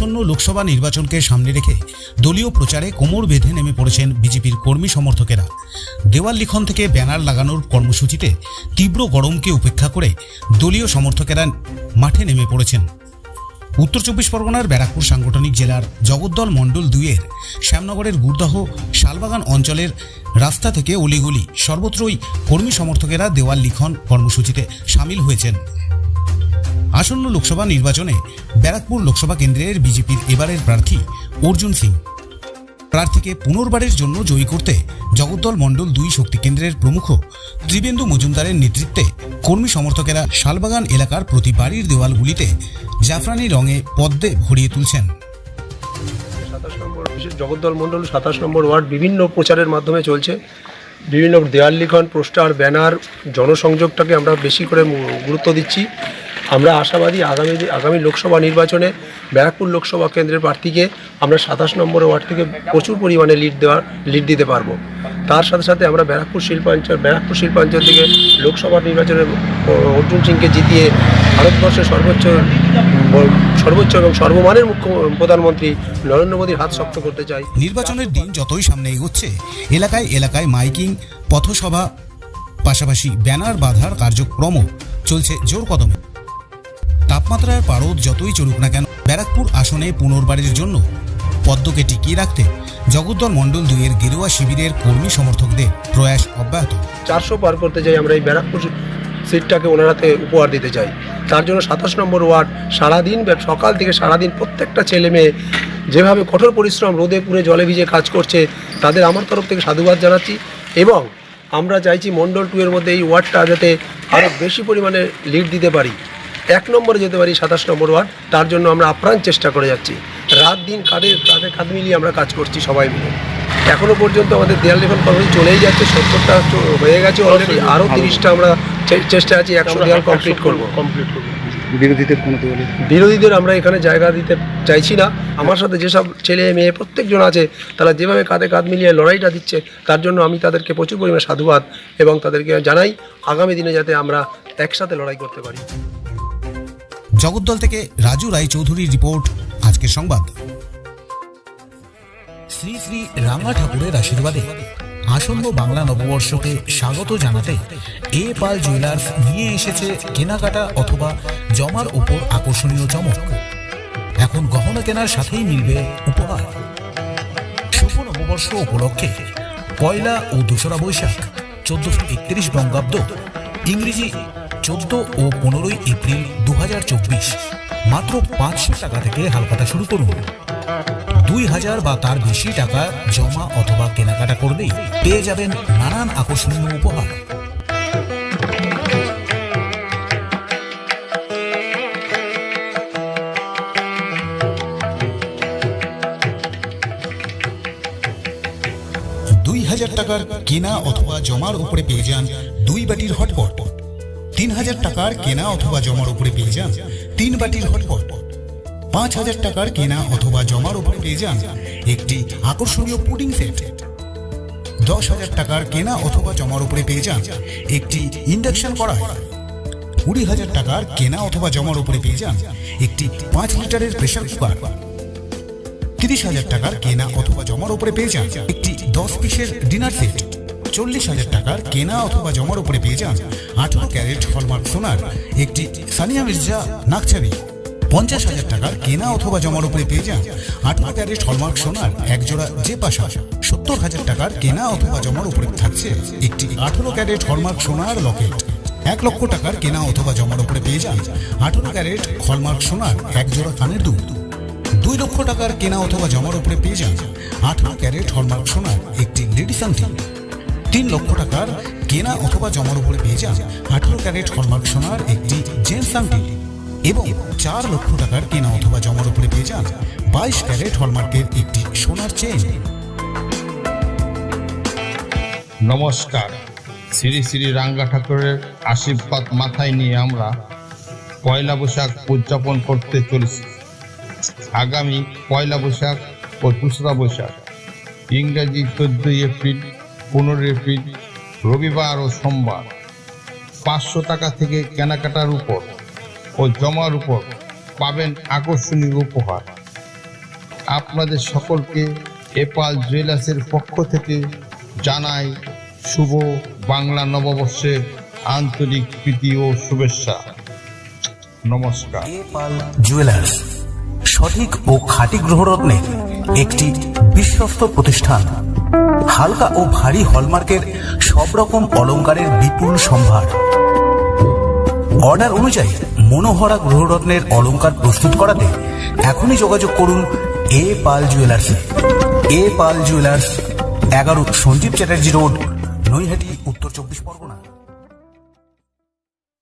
আসন্ন লোকসভা নির্বাচনকে সামনে রেখে দলীয় প্রচারে কোমর বেঁধে নেমে পড়েছেন বিজেপির কর্মী সমর্থকেরা। দেওয়াল লিখন থেকে ব্যানার লাগানোর কর্মসূচিতে তীব্র গরমকে উপেক্ষা করে দলীয় সমর্থকেরা মাঠে নেমে পড়েছেন। উত্তর চব্বিশ পরগনার ব্যারাকপুর সাংগঠনিক জেলার জগদ্দল মণ্ডল দুইয়ের শ্যামনগরের গুরদাহ শালবাগান অঞ্চলের রাস্তা থেকে অলিগলি সর্বত্রই কর্মী সমর্থকেরা দেওয়াল লিখন কর্মসূচিতে সামিল হয়েছেন। আসন্ন লোকসভা নির্বাচনে ব্যারাকপুর লোকসভা কেন্দ্রের বিজেপির এবারের প্রার্থী অর্জুন সিং। প্রার্থীকে পুনর্বারের জন্য জয়ী করতে জগদ্দল মণ্ডল দুই শক্তি কেন্দ্রের প্রমুখ ত্রিবেন্দু মজুমদারের নেতৃত্বে কর্মী সমর্থকেরা শালবাগান এলাকার প্রতি বাড়ির দেওয়ালগুলিতে জাফরানি রঙে পদ্মে ভরিয়ে তুলছেন। জগদ্দল মণ্ডল সাতাশ নম্বর ওয়ার্ড বিভিন্ন প্রচারের মাধ্যমে চলছে। বিভিন্ন দেয়াল লিখন, পোস্টার, ব্যানার, জনসংযোগটাকে আমরা বেশি করে গুরুত্ব দিচ্ছি। আমরা আশাবাদী আগামী আগামী লোকসভা নির্বাচনে ব্যারাকপুর লোকসভা কেন্দ্রের প্রার্থীকে আমরা সাতাশ নম্বর ওয়ার্ড থেকে প্রচুর পরিমাণে লিড দেওয়ার লিড দিতে পারব। তার সাথে সাথে আমরা ব্যারাকপুর শিল্পাঞ্চল ব্যারাকপুর শিল্পাঞ্চল থেকে লোকসভা নির্বাচনে অর্জুন সিংকে জিতিয়ে ভারতবর্ষের সর্বোচ্চ সর্বোচ্চ এবং সর্বমানের মুখ্য প্রধানমন্ত্রী নরেন্দ্র মোদীর হাত শক্ত করতে চাই। নির্বাচনের দিন যতই সামনে এগোচ্ছে, এলাকায় এলাকায় মাইকিং, পথসভা, পাশাপাশি ব্যানার বাঁধার কার্যক্রমও চলছে জোর কদমে। তাপমাত্রার পারদ যতই চলুক না কেন, ব্যারাকপুর আসনে পুনর্বারের জন্য পদ্মকে টিকিয়ে রাখতে জগদ্দল মণ্ডল দুইয়ের গেরুয়া শিবিরের কর্মী সমর্থকদের প্রয়াস অব্যাহত। চারশো পার করতে চাই আমরা এই ব্যারাকপুর সিটটাকে ওনারাতে উপহার দিতে চাই। তার জন্য সাতাশ নম্বর ওয়ার্ড সারাদিন সকাল থেকে সারাদিন প্রত্যেকটা ছেলে মেয়ে যেভাবে কঠোর পরিশ্রম, রোদে পুড়ে জলে ভিজে কাজ করছে, তাদের আমার তরফ থেকে সাধুবাদ জানাচ্ছি এবং আমরা চাইছি মণ্ডল টু এর মধ্যে এই ওয়ার্ডটা যাতে আরও বেশি পরিমাণে লিড দিতে পারি। এক নম্বরে যেতে পারি সাতাশ নম্বর ওয়ার্ড তার জন্য আমরা আপ্রাণ চেষ্টা করে যাচ্ছি। রাত দিন কাঁধে কাঁধে কাঁধ মিলিয়ে আমরা কাজ করছি সবাই মিলে। এখনও পর্যন্ত আমাদের দেয়াল লেখন কর্মসূচি চলেই যাচ্ছে সত্তরটা হয়ে গেছে অলরেডি আরও তিরিশটা আমরা চেষ্টা আছি একশো দেয়াল কমপ্লিট করব। কমপ্লিট করব। বিরোধীদের কোনো বিরোধীদের আমরা এখানে জায়গা দিতে চাইছি না। আমার সাথে যেসব ছেলে মেয়ে প্রত্যেকজন আছে তারা যেভাবে কাঁধে কাঁধ মিলিয়ে লড়াইটা দিচ্ছে তার জন্য আমি তাদেরকে প্রচুর পরিমাণে সাধুবাদ এবং তাদেরকে জানাই আগামী দিনে যাতে আমরা একসাথে লড়াই করতে পারি। জগদ্দল থেকে রাজু রায়চৌধুরীর রিপোর্ট, আজকের সংবাদ। শ্রী শ্রী রাঙা ঠাকুরের আশীর্বাদে আসন্ন বাংলা নববর্ষকে স্বাগত জানাতে এ পাল জুয়েলার্স নিয়ে এসেছে কেনাকাটা অথবা জমার উপর আকর্ষণীয় চমক। এখন গহনা কেনার সাথেই মিলবে উপহার। শুভ নববর্ষ উপলক্ষে পয়লা ও দোসরা বৈশাখ, চোদ্দশো একত্রিশ বঙ্গাব্দ। ইংরেজি চোদ্দ ও পনেরোই এপ্রিল দু হাজার চব্বিশ। মাত্র পাঁচশো টাকা থেকে হালকাটা শুরু করুন। দুই হাজার বা তার বেশি টাকা জমা অথবা কেনাকাটা করলেই পেয়ে যাবেন নানান আকর্ষণীয় উপহার। দুই হাজার টাকার কেনা অথবা জমার উপরে পেয়ে যান দুই বাটির হটপট। তিন হাজার টাকার কেনা অথবা জমার উপরে পেয়ে যান। তিন বাটির হটপট। পাঁচ হাজার টাকার কেনা অথবা জমার উপরে পেয়ে যান একটি আকর্ষণীয় পুডিং সেট। দশ হাজার টাকার কেনা অথবা জমার উপরে পেয়ে যান একটি ইন্ডাকশন কড়াই। কুড়ি হাজার টাকার কেনা অথবা জমার উপরে পেয়ে যান একটি পাঁচ লিটারের প্রেসার কুকার। তিরিশ হাজার টাকার কেনা অথবা জমার উপরে পেয়ে যান একটি দশ পিসের ডিনার সেট। চল্লিশ হাজার টাকার কেনা অথবা জমার উপরে পেয়ে যান আঠারো ক্যারেট হলমার্ক সোনার একটি সানিয়া মির্জা নাকছাবি পঞ্চাশ হাজার টাকার কেনা অথবা জমার উপরে পেয়ে যান আঠারো ক্যারেট হলমার্ক সোনার একজোড়া যে পাশা। সত্তর হাজার টাকার কেনা অথবা জমার উপরে থাকছে একটি আঠারো ক্যারেট হলমার্ক সোনার লকেট। এক লক্ষ টাকার কেনা অথবা জমার উপরে পেয়ে যান আঠারো ক্যারেট হলমার্ক সোনার একজোড়া কানের দুল। দুই লক্ষ টাকার কেনা অথবা জমার উপরে পেয়ে যান আঠারো ক্যারেট হলমার্ক সোনার একটি লেডিস আংটি। তিন লক্ষ টাকার কেনা অথবা জমার উপরে পেয়ে যান আঠারো ক্যারেট হলমার্ক সোনার একটি জেন্টস আংটি এবং চার লক্ষ টাকার কেনা অথবা জমার উপরে পেয়ে যান বাইশ ক্যারেট হলমার্কের একটি সোনার চেন নমস্কার। শ্রী শ্রী রাঙ্গা ঠাকুরের আশীর্বাদ মাথায় নিয়ে আমরা পয়লা বৈশাখ উদযাপন করতে চলেছি। আগামী পয়লা বৈশাখ ও দোসরা বৈশাখ, ইংরাজি চোদ্দই এপ্রিল পনেরোই এপ্রিল রবিবার ও সোমবার। পাঁচশো টাকা থেকে কেনাকাটার উপর ও জমার উপর পাবেন আকর্ষণীয় উপহার। আপনাদের সকলকে এপাল জুয়েলার্সের পক্ষ থেকে জানাই শুভ বাংলা নববর্ষের আন্তরিক প্রীতি ও শুভেচ্ছা। নমস্কার। জুয়েলার্স, সঠিক ও খাঁটি গ্রহরত্নে একটি বিশ্বস্ত প্রতিষ্ঠান। হালকা ও ভারী হলমার্কের সব রকম অলঙ্কারের বিপুল সম্ভার। অর্ডার অনুযায়ী মনোহরা গ্রহরত্নের অলঙ্কার প্রস্তুত করাতে এখনই যোগাযোগ করুন এ পাল জুয়েলার্স। এ পাল জুয়েলার্স, এগারো সঞ্জীব চ্যাটার্জি রোড, নৈহাটি, উত্তর চব্বিশ পরগনা।